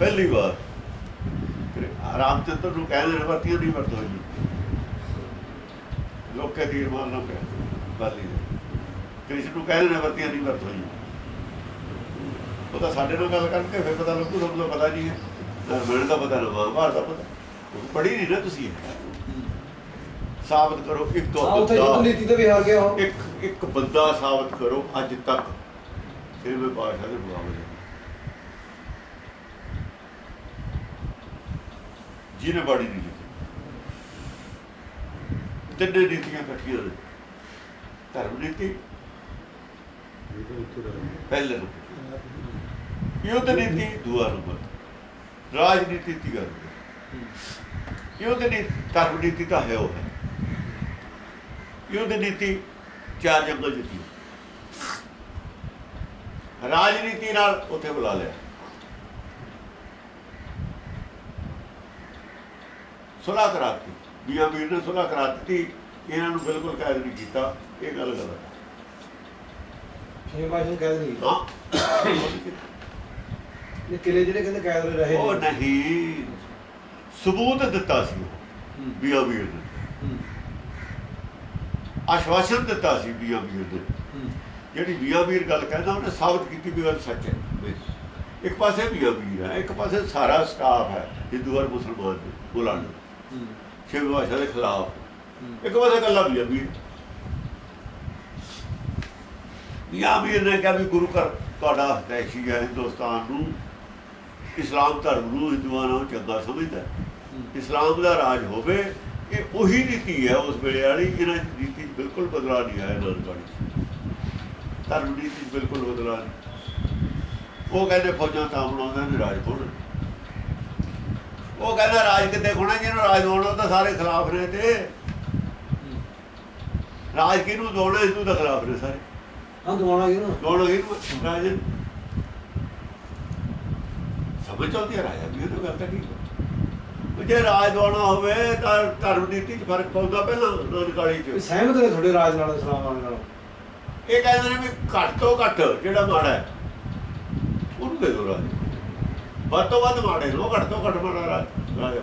ਪਹਿਲੀ ਵਾਰ। ਰਾਮਚੰਦਰ ਨੂੰ ਕਹਿੰਦੇ ਨੇ ਵਰਤੀਆਂ ਨਹੀਂ ਵਰਤ ਹੋਈ ਲੋਕੇ ਤੀਰ ਮਾਰਨਾ ਪਿਆ ਬਾਲੀ ਦੇ। ਕ੍ਰਿਸ਼ਨ ਨੂੰ ਕਹਿੰਦੇ ਨੇ ਵਰਤੀਆਂ ਨਹੀਂ ਵਰਤ ਹੋਈ ਉਹ ਤਾਂ ਸਾਡੇ ਨਾਲ ਗੱਲ ਕਰਕੇ ਫਿਰ ਪਤਾ ਲੱਗੂ ਤੁਹਾਨੂੰ ਤਾਂ ਪਤਾ ਨਹੀਂ ਹੈ। ਮੈਨੂੰ ਤਾਂ ਪਤਾ ਨਾ ਮਹਾਭਾਰਤ ਦਾ ਪਤਾ। ਪੜ੍ਹੀ ਨਹੀਂ ਨਾ ਤੁਸੀਂ। ਸਾਬਤ ਕਰੋ ਇੱਕ ਬੰਦਾ ਯੁੱਧ ਨੀਤੀ ਤੇ ਵੀ ਹਾਰ ਗਿਆ ਇੱਕ ਇੱਕ ਬੰਦਾ ਸਾਬਤ ਕਰੋ ਅੱਜ ਤੱਕ। ਫਿਰ ਮੈਂ ਬਾਦਸ਼ਾਹ ਦੇ ਮੁਕਾਬਲੇ ਜਿਹਨੇ ਬਾੜੀ ਨਹੀਂ ਜਿੱਤੀ ਤਿੰਨੇ ਨੀਤੀਆਂ ਇਕੱਠੀਆਂ ਨੇ। ਧਰਮ ਨੀਤੀ, ਪਹਿਲੇ ਨੰਬਰ ਯੁੱਧ ਨੀਤੀ? ਦੂਆ ਨੰਬਰ ਰਾਜਨੀਤੀ ਤੀਆ ਨੰਬਰ ਯੁੱਧ ਨੀਤੀ? ਧਰਮ ਨੀਤੀ ਤਾਂ ਹੈ ਉਹ ਹੈ। ਯੁੱਧ ਨੀਤੀ? ਚਾਰ ਜੰਗਲ ਜਿੱਤੀ ਰਾਜਨੀਤੀ ਨਾਲ ਉੱਥੇ ਬੁਲਾ ਲਿਆ। ਸੁਲਾ ਕਰਾਤੀ ਬੀਆ ਵੀਰ ਨੇ ਸੁਲਾ ਕਰਾ ਦਿੱਤੀ ਇਹਨਾਂ ਨੂੰ ਬਿਲਕੁਲ ਕੈਦ ਨਹੀਂ ਕੀਤਾ। ਇਹ ਗੱਲ ਗਲਤ ਹੈ। ਛੇ ਬਾਸ਼ਨ ਕਹਿ ਨਹੀਂ ਹਾਂ। ਇਹ ਕਿਲੇ ਜਿਹੜੇ ਕਹਿੰਦੇ ਕੈਦ ਰਹੇ ਉਹ। ਨਹੀਂ। ਸਬੂਤ ਦਿੱਤਾ ਸੀ ਹੂੰ, ਬੀਆ ਵੀਰ ਨੇ ਆਸ਼ਵਾਸਨ ਦਿੱਤਾ ਸੀ ਬੀਆ ਵੀਰ ਨੇ ਜਿਹੜੀ ਬੀਆ ਵੀਰ ਗੱਲ ਕਹਿੰਦਾ ਉਹਨੇ ਸਾਬਤ ਕੀਤੀ ਵੀ ਗੱਲ ਸੱਚ ਹੈ। ਇੱਕ ਪਾਸੇ ਬੀਆ ਵੀਰ ਹੈ ਇੱਕ ਪਾਸੇ ਸਾਰਾ ਸਟਾਫ ਹੈ ਹਿੰਦੂ ਔਰ ਮੁਸਲਮਾਨ ਦੇ ਬੋਲਣ ਹੂੰ, ਸ਼ਿਵ ਭਾਸ਼ਾ ਦੇ ਖਿਲਾਫ। ਇੱਕ ਪਾਸੇ ਗੱਲਾਂ ਬੀਆ ਵੀਰ ਬੀਆ ਵੀਰ ਨੇ ਕਿਹਾ ਵੀ ਗੁਰੂ ਘਰ ਤੁਹਾਡਾ ਹਤੈਸ਼ੀ ਹੈ ਹਿੰਦੁਸਤਾਨ ਨੂੰ। ਇਸਲਾਮ ਧਰਮ ਨੂੰ ਹਿੰਦੂਆਂ ਨਾਲੋਂ ਚੰਗਾ ਸਮਝਦਾ। ਇਸਲਾਮ ਦਾ ਰਾਜ ਹੋਵੇ ਇਹ ਉਹੀ ਨੀਤੀ ਹੈ ਉਸ ਵੇਲੇ ਵਾਲੀ। ਇਹਨਾਂ ਨੀਤੀ ਬਿਲਕੁਲ ਬਦਲਾਅ ਨਹੀਂ ਆਇਆ ਨਾਨਕਾਣੀ ਧਰਮ ਨੀਤੀ ਬਿਲਕੁਲ ਬਦਲਾਅ ਨਹੀਂ। ਉਹ ਕਹਿੰਦੇ ਫੌਜਾਂ ਤਾਂ ਬਣਾਉਂਦੇ ਨੇ ਰਾਜ ਕੋਲ ਉਹ ਕਹਿੰਦਾ ਰਾਜ ਕਿੱਥੇ ਖੋਣਾ ਜਿਹਨੂੰ ਰਾਜ ਹੋਣਾ ਤਾਂ ਸਾਰੇ ਖਿਲਾਫ ਨੇ ਤੇ। ਰਾਜ ਕਿਹਨੂੰ ਦੋਣਾ ਹਿੰਦੂ ਦਾ ਖਿਲਾਫ ਨੇ ਸਾਰੇ। ਹਾਂ ਦਵਾਣਾ ਕਿਹਨੂੰ ਦੋਣਾ ਕਿਹਨੂੰ ਰਾਜ ਸਮਝ ਆਉਂਦੀ ਹੈ ਰਾਜਾ ਵੀ ਉਹ ਗੱਲ ਤਾਂ ਉਹ ਜੇ ਰਾਜ ਦੋਣਾ ਹੋਵੇ ਤਾਂ ਧਰਮ ਨੀਤੀ 'ਚ ਫ਼ਰਕ ਪਊਗਾ ਪਹਿਲਾਂ ਨਾਨਕਾਲੀ 'ਚ। ਸਹਿਮਤ ਨੇ ਤੁਹਾਡੇ ਰਾਜ ਨਾਲ ਇਸਲਾਮ ਨਾਲ। ਇਹ ਕਹਿੰਦੇ ਨੇ ਵੀ ਘੱਟ ਤੋਂ ਘੱਟ ਜਿਹੜਾ ਮਾੜਾ ਹੈ ਉਹਨੂੰ ਦੇ ਦਿਓ ਰਾਜ। ਵੱਧ ਤੋਂ ਵੱਧ ਮਾੜੇ ਨੂੰ ਘੱਟ ਤੋਂ ਘੱਟ ਮਾੜਾ ਰਾਜ। ਰਾਜ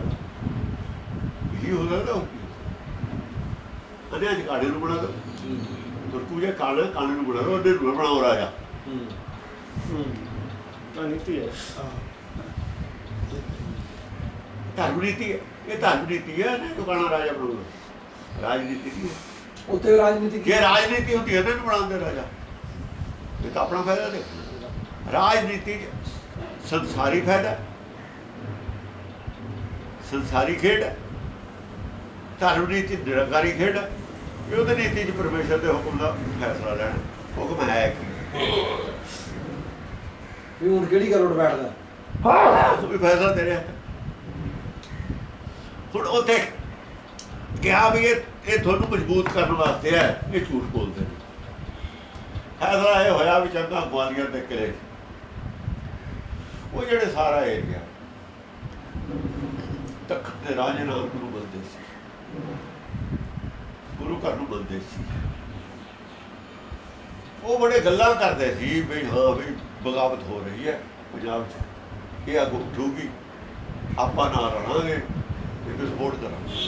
ਇਹ ਹੋ ਸਕਦਾ ਹੋਰ ਕੀ ਅਦੇ ਅੱਜ ਕਾੜੇ ਨੂੰ ਬਣਾ ਦੋ। ਤੁਰਕੂ ਜੇ ਕਾਲੇ ਕਾਲੇ ਨੂੰ ਬਣਾ ਦੋ ਉਹਦੇ ਨੂੰ ਬਣਾਓ ਰਾਜਾ। ਹੂੰ। ਹੂੰ। ਤਾਂ ਨੀਤੀ ਹੈ। ਧਰਮ ਨੀਤੀ ਹੈ। ਇਹ ਧਰਮ ਨੀਤੀ ਹੈ ਨਾ ਦੁਕਾਨਾ ਰਾਜਾ ਬਣਾਉਂਦਾ। ਰਾਜਨੀਤੀ ਉੱਤੇ ਰਾਜਨੀਤੀ ਕੀ ਜੇ ਰਾਜਨੀਤੀ ਹੁੰਦੀ ਹੈ ਇਹਨਾਂ ਨੂੰ ਬਣਾਉਂਦੇ ਰਾਜਾ। ਇਹ ਤਾਂ ਆਪਣਾ ਫਾਇਦਾ ਦੇ ਰਾਜਨੀਤੀ 'ਚ ਸੰਸਾਰੀ ਫਾਇਦਾ ਸੰਸਾਰੀ ਖੇਡ ਹੈ। ਧਰਮ ਨੀਤੀ ਨਿਰੰਕਾਰੀ ਖੇਡ ਹੈ। ਇਹ ਉਹਦੇ ਨੀਤੀ 'ਚ ਪਰਮੇਸ਼ਰ ਦੇ ਹੁਕਮ ਦਾ ਫੈਸਲਾ ਲੈਣਾ। ਹੁਕਮ ਹੈ ਕੀ? ਵੀ ਹੁਣ ਕਿਹੜੀ ਗੱਲ ਉੱਡ ਬੈਠਦਾ? ਉਹ ਵੀ ਫੈਸਲਾ ਤੇਰੇ ਹੱਥ। ਹੁਣ ਉੱਥੇ ਕਿਹਾ ਵੀ ਇਹ ਇਹ ਤੁਹਾਨੂੰ ਮਜ਼ਬੂਤ ਕਰਨ ਵਾਸਤੇ ਹੈ ਇਹ ਝੂਠ ਬੋਲਦੇ ਨੇ। ਫੈਸਲਾ ਇਹ ਹੋਇਆ ਵੀ ਚੰਗਾ ਗਵਾਲੀਅਰ ਦੇ ਕਿਲੇ 'ਚ। ਉਹ ਜਿਹੜੇ ਸਾਰਾ ਏਰੀਆ ਤਖਤ ਦੇ ਰਾਜੇ ਨਾਲ ਗੁਰੂ ਬੰਦੇ ਸੀ। ਗੁਰੂ ਘਰ ਨੂੰ ਬੰਦੇ ਸੀ। ਉਹ ਬੜੇ ਗੱਲਾਂ ਕਰਦੇ ਸੀ ਵੀ ਹਾਂ ਵੀ ਬਗਾਵਤ ਹੋ ਰਹੀ ਹੈ ਪੰਜਾਬ 'ਚ। ਇਹ ਅੱਗ ਉੱਠੂਗੀ ਆਪਾਂ ਨਾਲ ਰਹਾਂਗੇ ਇਹ ਸਪੋਰਟ ਕਰਾਂਗੇ।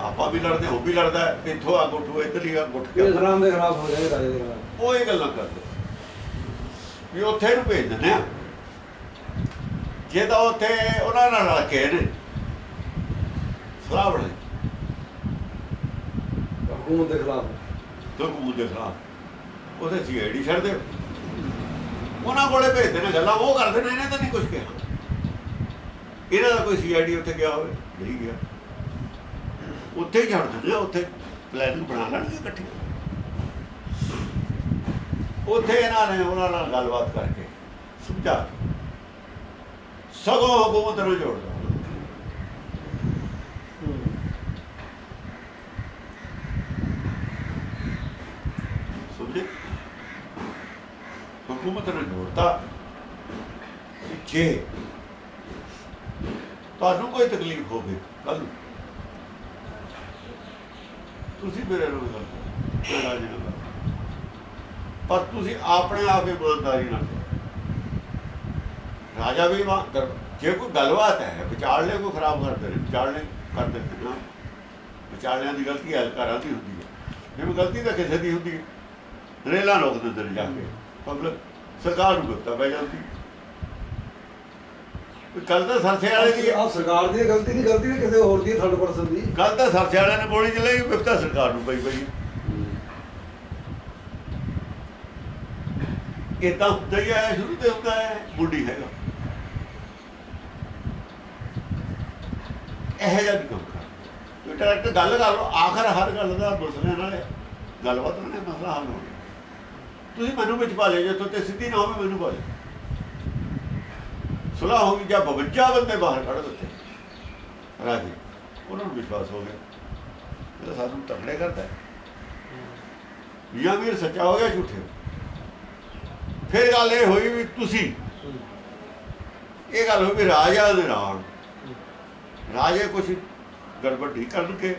ਆਪਾਂ ਵੀ ਲੜਦੇ ਉਹ ਵੀ ਲੜਦਾ ਹੈ, ਇੱਥੋਂ ਅੱਗ ਉੱਠੂ ਇੱਧਰਲੀ ਉੱਠ ਇਹ ਕੇ ਇਸਲਾਮ ਦੇ ਖਿਲਾਫ ਹੋ ਜਾਏ ਰਾਜੇ ਦੇ ਖਿਲਾਫ। ਉਹ ਇਹ ਗੱਲਾਂ ਕਰਦੇ ਵੀ ਉੱਥੇ ਨੂੰ ਭੇਜ ਦਿੰਦੇ ਆ ਜੇ ਤਾਂ ਉੱਥੇ ਉਹਨਾਂ ਨਾਲ ਰਲ ਕੇ ਨੇ। ਸਲਾਹ ਬਣੇ ਹਕੂਮਤ ਦੇ ਖਿਲਾਫ। ਤੋਂ ਦੇ ਖਿਲਾਫ। ਉਹਦੇ ਸੀਆਈਡੀ ਛੱਡ ਦਿਓ ਉਹਨਾਂ ਕੋਲੇ ਭੇਜਦੇ ਨੇ ਗੱਲਾਂ ਉਹ ਕਰਦੇ ਨੇ ਇਹਨੇ ਤਾਂ ਨਹੀਂ ਕੁਝ ਕਿਹਾ। ਇਹਨਾਂ ਦਾ ਕੋਈ ਸੀਆਈਡੀ ਉੱਥੇ ਗਿਆ ਹੋਵੇ ਨਹੀਂ ਗਿਆ। ਉੱਥੇ ਹੀ ਛੱਡ ਦਿੰਦੇ ਉੱਥੇ ਪਲਾਨ ਬਣਾ ਲੈਣਗੇ ਇਕੱਠੇ। ਉੱਥੇ ਇਹਨਾਂ ਨੇ ਉਹਨਾਂ ਨਾਲ ਗੱਲਬਾਤ ਕਰਕੇ ਸਮਝਾ ਕੇ ਸਗੋਂ ਹਕੂਮਤ ਨੂੰ ਜੋੜਦਾ ਸਮਝੇ? ਹਕੂਮਤ ਨੇ ਜੋੜਦਾ। ਜੇ ਤੁਹਾਨੂੰ ਕੋਈ ਤਕਲੀਫ ਹੋਵੇ ਕੱਲ ਤੁਸੀਂ ਮੇਰੇ ਨਾਲ ਗੱਲ ਕਰੋ ਪਰ ਤੁਸੀਂ ਆਪਣੇ ਆਪ ਹੀ ਇਮਾਨਦਾਰੀ ਨਾਲ ਕਰੋ। ਰਾਜਾ ਵੀ ਜੇ ਕੋਈ ਗੱਲਬਾਤ ਹੈ ਵਿਚਾਰਲੇ ਕੋਈ ਖਰਾਬ ਕਰਦੇ ਨੇ ਵਿਚਾਰਲੇ ਕਰ ਦਿੰਦੇ ਨਾ। ਵਿਚਾਰਲਿਆਂ ਦੀ ਗਲਤੀ ਹਲਕਾਰਾਂ ਦੀ ਹੁੰਦੀ ਹੈ। ਜਿਵੇਂ ਗਲਤੀ ਤਾਂ ਕਿਸੇ ਦੀ ਹੁੰਦੀ ਹੈ। ਰੇਲਾਂ ਰੋਕ ਦਿੰਦੇ ਨੇ ਜਾ ਕੇ। ਪਬਲਿਕ ਸਰਕਾਰ ਨੂੰ ਗੁੱਸਾ ਪੈ ਜਾਂਦੀ। ਕੋਈ ਗੱਲ ਤਾਂ ਸਰਸੇ ਵਾਲੇ ਦੀ ਆਹ ਸਰਕਾਰ ਦੀ ਗਲਤੀ ਨਹੀਂ ਗਲਤੀ ਕਿਸੇ ਹੋਰ ਦੀ ਥਰਡ ਪਰਸਨ ਦੀ ਗੱਲ ਤਾਂ ਸਰਸੇ ਵਾਲਿਆਂ ਨੇ ਬੋਲੀ ਚਲਾਈ ਵਿਪਤਾ ਸਰਕਾਰ ਨੂੰ ਪਈ ਪਈ। ਇਹ ਤਾਂ ਹੁੰਦਾ ਹੀ ਆਇਆ ਸ਼ੁਰੂ ਤੇ ਹੁੰਦਾ ਹੈ ਬੁੱਢੀ ਹੈਗਾ। ਇਹੋ ਜਿਹਾ ਨਹੀਂ ਕੰਮ ਕਰ। ਤੂੰ ਡਾਇਰੈਕਟ ਗੱਲ ਕਰ ਲਓ, ਆਖਰ ਹਰ ਗੱਲ ਦਾ ਮਸਲੇ ਨਾਲ ਗੱਲਬਾਤ ਨਾਲ ਮਸਲਾ ਹੱਲ ਹੋ ਗਿਆ ਤੁਸੀਂ ਮੈਨੂੰ ਵਿੱਚ ਪਾ ਲਿਓ, ਜੇ ਤੇ ਸਿੱਧੀ ਨਾ ਹੋਵੇ, ਮੈਨੂੰ ਪਾ ਲਿਓ। ਸੁਲਾਹ ਹੋ ਗਈ, ਜਾਂ 52 ਬੰਦੇ ਬਾਹਰ ਕੱਢ ਦਿੱਤੇ ਰਾਜੀ, ਉਹਨਾਂ ਨੂੰ ਵਿਸ਼ਵਾਸ ਹੋ ਗਿਆ। ਇਹ ਸਾਨੂੰ ਤਕੜੇ ਕਰਦਾ ਹੈ। ਜਾਂ ਵੀਰ ਸੱਚਾ ਹੋ ਗਿਆ, ਝੂਠੇ ਹੋ। ਫਿਰ ਗੱਲ ਇਹ ਹੋਈ ਵੀ ਤੁਸੀਂ, ਇਹ ਗੱਲ ਹੋਈ ਵੀ ਰਾਜਾ ਦੇ ਨਾਲ। ਰਾਜੇ ਕੁਝ ਗੜਬੜ ਨਹੀਂ ਕਰਨਗੇ।